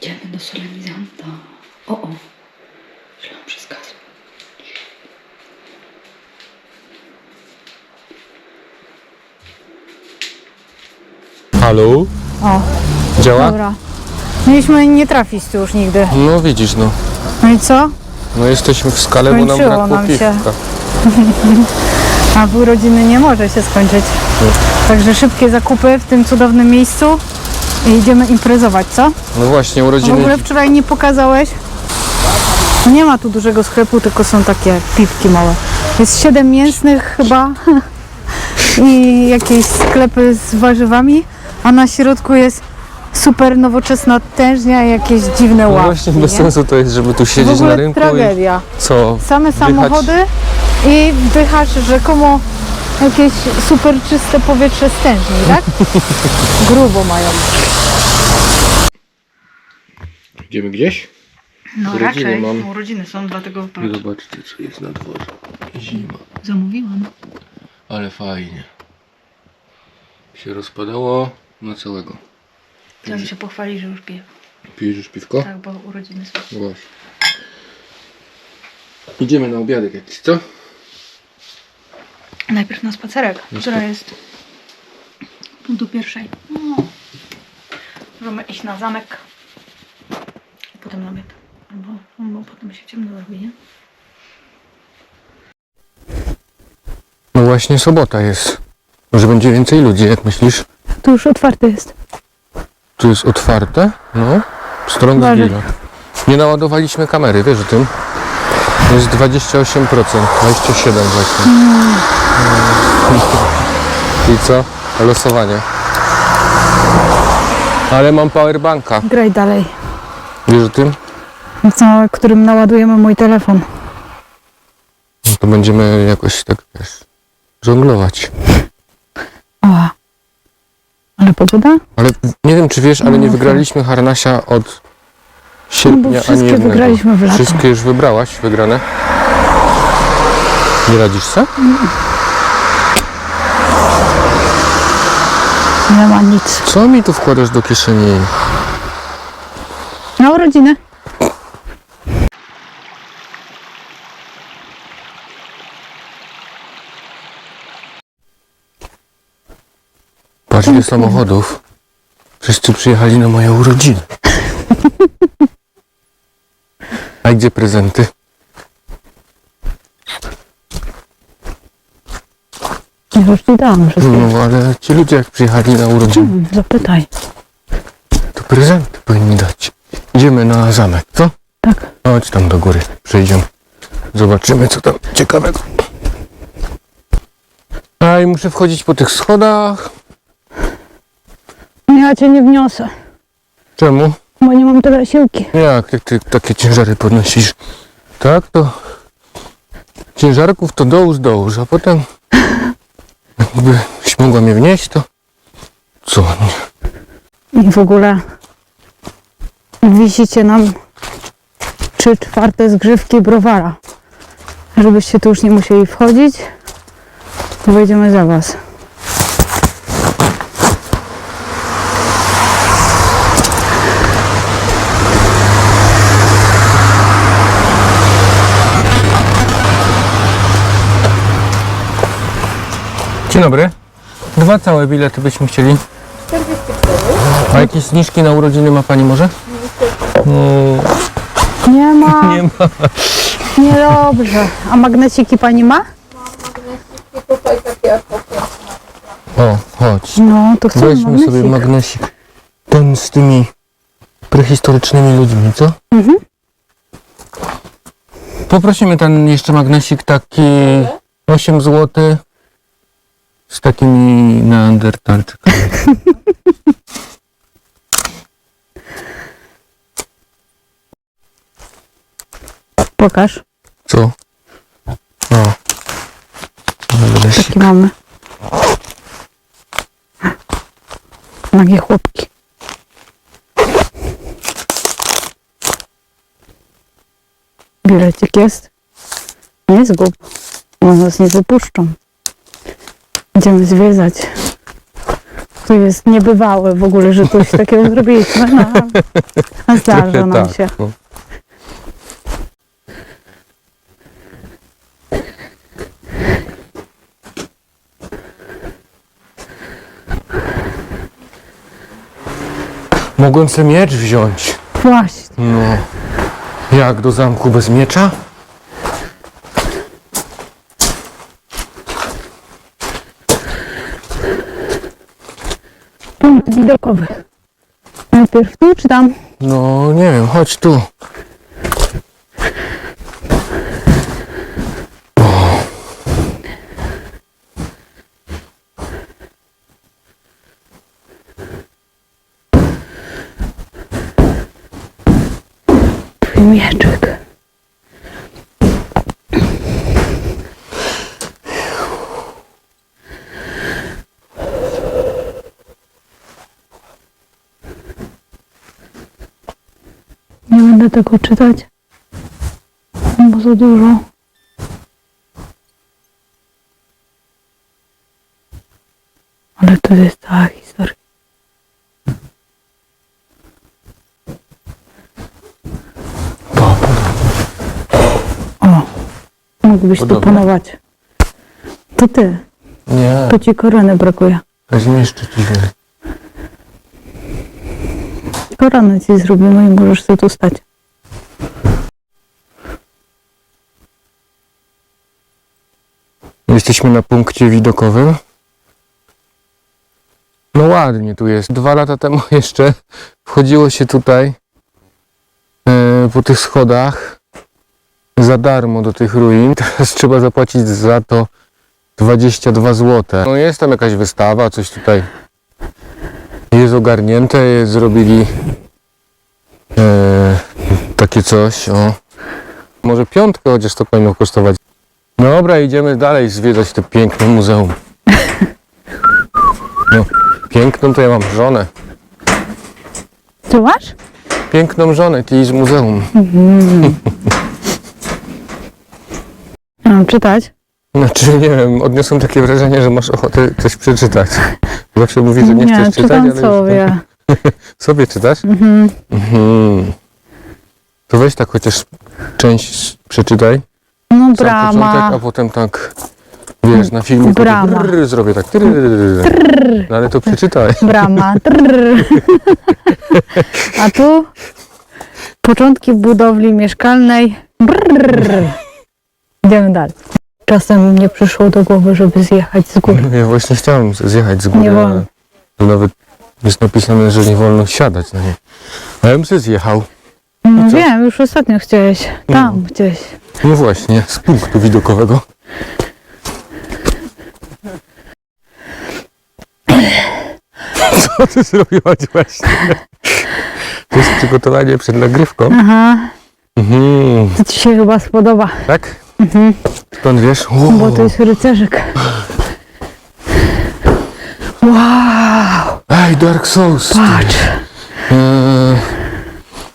Idziemy do solenizanta. O, o. Źle nam przez gaz. Halo? O, Działa? dobra. Mieliśmy nie trafić tu już nigdy. No widzisz, no. No i co? No jesteśmy w skale, bo nam Skończyło brakło nam się. piwka. A pół rodziny nie może się skończyć. Także szybkie zakupy w tym cudownym miejscu i idziemy imprezować, co? No właśnie, W urodziny... ogóle wczoraj nie pokazałeś? Nie ma tu dużego sklepu, tylko są takie piwki małe. Jest siedem mięsnych chyba i jakieś sklepy z warzywami, a na środku jest super nowoczesna tężnia i jakieś dziwne No ławki. właśnie, bez nie? sensu to jest, żeby tu W siedzieć ogóle na rynku tragedia. i co? Same Wdychać- samochody i wdychasz rzekomo jakieś super czyste powietrze z tężni, tak? Grubo mają. Idziemy gdzieś? No Urodziny raczej. mam. Urodziny są, dlatego patrz. Zobaczcie, co jest na dworze. Zima. Zamówiłam. Ale fajnie. Się rozpadało na całego. Chciałam się pochwalić, że już piję. Pijesz już piwko? Tak, bo urodziny są. Właśnie. Idziemy na obiadek jakiś, co? Na spacerek, Na która jest pół do pierwszej. No. Możemy iść na zamek. I potem na obiad. Albo, albo potem się ciemno robi, nie? No właśnie sobota jest. Może będzie więcej ludzi, jak myślisz? Tu już otwarte jest. Tu jest otwarte? No. Strong Uważaj. grilla. Nie naładowaliśmy kamery, wiesz o tym? Jest 28%, 27 właśnie. Hmm. I co? Losowanie. Ale mam powerbanka. Graj dalej. Wiesz o tym? Co, którym naładujemy mój telefon. No To będziemy jakoś tak, wiesz, żonglować. O. Ale pogoda? Ale nie wiem, czy wiesz, ale nie No, wygraliśmy harnasia od No sierpnia bo ani wszystkie jednego. wygraliśmy w lato. Wszystkie już wybrałaś, wygrane? Nie radzisz se? Nie ma nic. Co mi tu wkładasz do kieszeni? Na urodziny. Patrz ile samochodów. Wszyscy przyjechali na moje urodziny. A gdzie prezenty? Już ci dałam wszystko. No ale ci ludzie jak przyjechali na urodziny, Hmm, Zapytaj. to prezenty powinni dać. Idziemy na zamek, co? Tak. Chodź tam do góry, przejdziemy. Zobaczymy co tam ciekawego. A i muszę wchodzić po tych schodach. Ja cię nie wniosę, Czemu? bo nie mam tyle siłki. Jak, jak ty takie ciężary podnosisz? Tak, to ciężarków to dołóż, dołóż, a potem jakbyś mogła mnie wnieść, to co? I w ogóle wisicie nam trzy czwarte zgrzewki browara. Żebyście tu już nie musieli wchodzić, to wejdziemy za was. Dzień dobry. Dwa całe bilety byśmy chcieli. A jakieś zniżki na urodziny ma Pani może? Mm, Nie ma. nie ma. Niedobrze. A magnesiki pani ma? O, chodź. No, to chcę Weźmy magnesik. sobie magnesik. Ten z tymi prehistorycznymi ludźmi, co? Mhm. Poprosimy ten jeszcze magnesik taki 8 zł z takimi neandertalczykami. Pokaż. Co? O. Magnesik. Taki mamy. Nagie chłopki. Bilecik jest. Nie zgub. Bo nas nie wypuszczą. Będziemy zwiedzać. To jest niebywałe w ogóle, że coś takiego zrobiliśmy. No. Zdarza nam tak, się. no. Mogłem sobie miecz wziąć. Właśnie. No. Jak do zamku bez miecza? Najpierw tu czy tam? No nie wiem, chodź tu. Mieczyk. Nie będę tego czytać, bo za dużo. Ale to jest cała historia. O, mógłbyś tu Podobne? panować. To ty, Nie, to ci korony brakuje. zmieszczę ci się. Koronę ci zrobimy i możesz sobie tu stać. Jesteśmy na punkcie widokowym. No ładnie tu jest. Dwa lata temu jeszcze wchodziło się tutaj e, po tych schodach za darmo do tych ruin. Teraz trzeba zapłacić za to 22 zł. No jest tam jakaś wystawa, coś tutaj jest ogarnięte, zrobili e, takie coś, o. Może piątkę chociaż to powinno kosztować. Dobra, idziemy dalej zwiedzać to piękne muzeum. No, piękną to ja mam żonę. Tu masz? Piękną żonę, ty z muzeum. Mam czytać. Znaczy, nie wiem, odniosłem takie wrażenie, że masz ochotę coś przeczytać. Zawsze mówię, że nie, chcesz czytać, ale sobie. sobie czytasz? Mhm. Mhm. To weź tak chociaż część przeczytaj. No Sam początek, brama. a potem tak, wiesz, na filmiku to Brama. brrr, zrobię tak. trrr. No ale to przeczytaj. Brama. Trrr. A tu początki budowli mieszkalnej. Brrr. Idziemy dalej. Czasem mnie przyszło do głowy, żeby zjechać z góry. No Ja właśnie chciałem zjechać z góry, Nie wolno. ale nawet jest napisane, że nie wolno siadać na nie. A ja bym sobie zjechał. No co? wiem, już ostatnio chciałeś. Tam gdzieś. No właśnie, z punktu widokowego. Co ty zrobiłaś właśnie? To jest przygotowanie przed nagrywką. Aha, Mhm. to ci się chyba spodoba, Tak? Skąd wiesz? O, bo to jest rycerzyk. Wow, Ej, Dark Souls. patrz. Eee,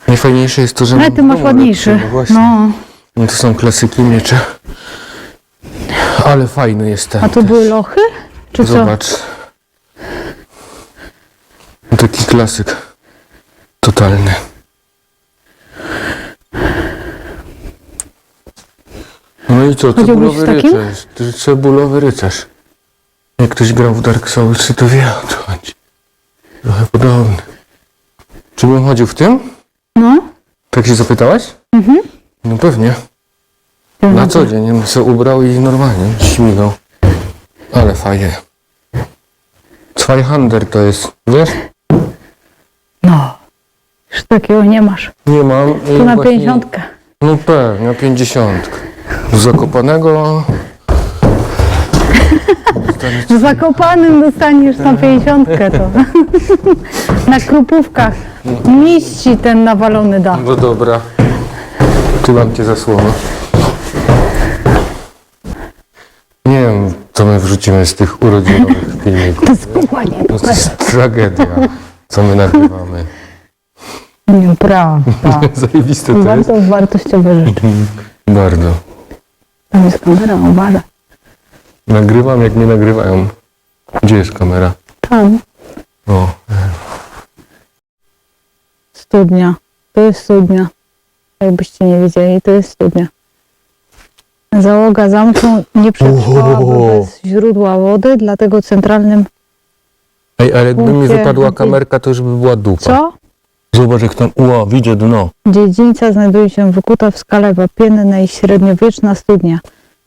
najfajniejsze jest to, że Ale ty masz ładniejszy. No właśnie. No, No to są klasyki miecze. Ale fajny jest ten. a to też. były lochy? Czy co? Zobacz. Taki klasyk. Totalny. No i co? Chodziłbyś Cebulowy w takim? rycerz. Cebulowy rycerz. Jak ktoś grał w Dark Souls, to wie o co chodzi. Trochę podobny. Czy bym chodził w tym? No, Tak się zapytałaś? Mhm. No pewnie. Na co dzień. Bym sobie ubrał i normalnie śmigał. Ale fajnie. Zweihander to jest, wiesz? No, już takiego nie masz. Nie mam. i Tu na właśnie- pięćdziesiątkę. No pewnie, na pięćdziesiątkę. Z Zakopanego. Zakopanym dostaniesz na pięćdziesiątkę to. na krupówkach. Miści ten nawalony da. No dobra. Tu mam cię za słowo. Nie wiem, co my wrzucimy z tych urodzinowych filmików. To jest dokładnie No to jest tragedia, co my nagrywamy. Nieprawda. Zajebiste to jest. Bardzo wartościowe rzeczy. Bardzo. Tam jest kamera, uwaga. Nagrywam, jak mnie nagrywają. Gdzie jest kamera? Tam. O, Studnia. to jest studnia. Jakbyście nie wiedzieli, to jest studnia. Załoga zamku nie przetrwałaby bez źródła wody, dlatego centralnym... Ej, ale jakby mi Punkcie- wypadła kamerka, to już by była dupa. Co? Zobacz jak tam, ło, widzę dno. Dziedzińca znajduje się wykuta w skale wapiennej średniowieczna studnia.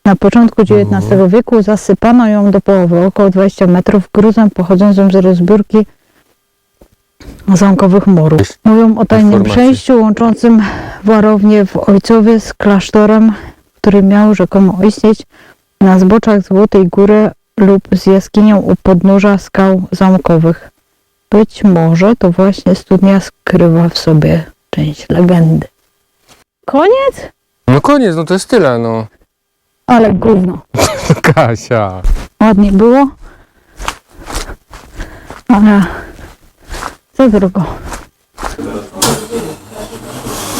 Na początku XIX wieku zasypano ją do połowy, około 20 metrów, gruzem pochodzącym z rozbiórki zamkowych murów. Mówią o tajnym Informacje. przejściu łączącym warownię w Ojcowie z klasztorem, który miał rzekomo istnieć na zboczach Złotej Góry lub z jaskinią u podnóża skał zamkowych. Być może to właśnie studnia skrywa w sobie część legendy. Koniec? No koniec, no to jest tyle, no. Ale gówno. Kasia. Ładnie było. Ale za drogo.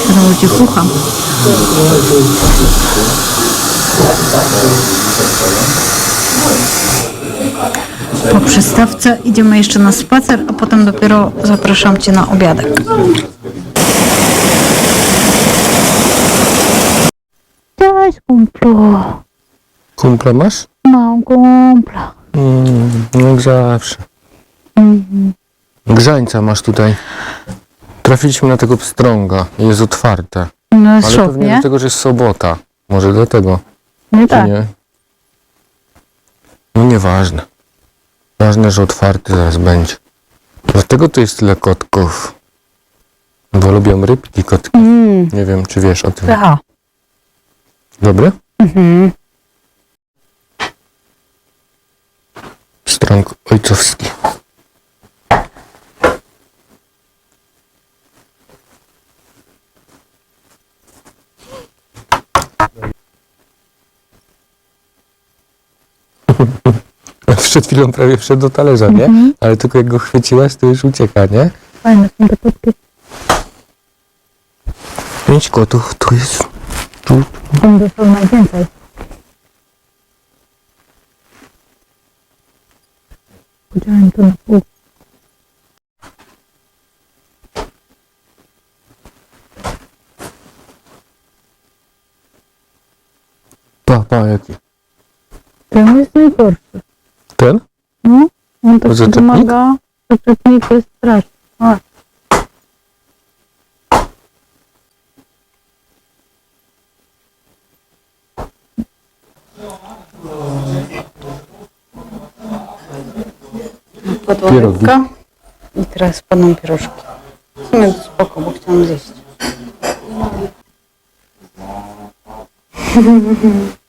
Teraz będzie pucha. Po przystawce idziemy jeszcze na spacer, a potem dopiero zapraszam Cię na obiadek. Cześć kumplu. Kumpla masz? Mam kumpla. Mm, jak zawsze. Mhm. Grzańca masz tutaj. Trafiliśmy na tego pstrąga. Jest otwarte. No jest Ale szok, pewnie nie? dlatego, że jest sobota. Może dlatego, Nie czy tak. nie? No nieważne. Ważne, że otwarty zaraz będzie. Dlatego tu jest tyle kotków. Bo lubią rybki kotki. Mm. Nie wiem, czy wiesz o tym. Aha. Dobry? Mhm. Strąg ojcowski. Przed chwilą prawie wszedł do talerza, nie? Mhm. Ale tylko jak go chwyciłaś, to już ucieka, nie? Fajne są te potki. Pięć kotów, tu jest... Tu. Tam dostał najwięcej. Podziałem to na pół. Pa, pa, jaki? Ten jest najgorszy. Ten? No, on tak Zaczepnik? pomaga. Zaczepnik jest straszny. O. Podłogówka. I teraz spadną pierożki. W sumie to spoko, bo chciałam zjeść.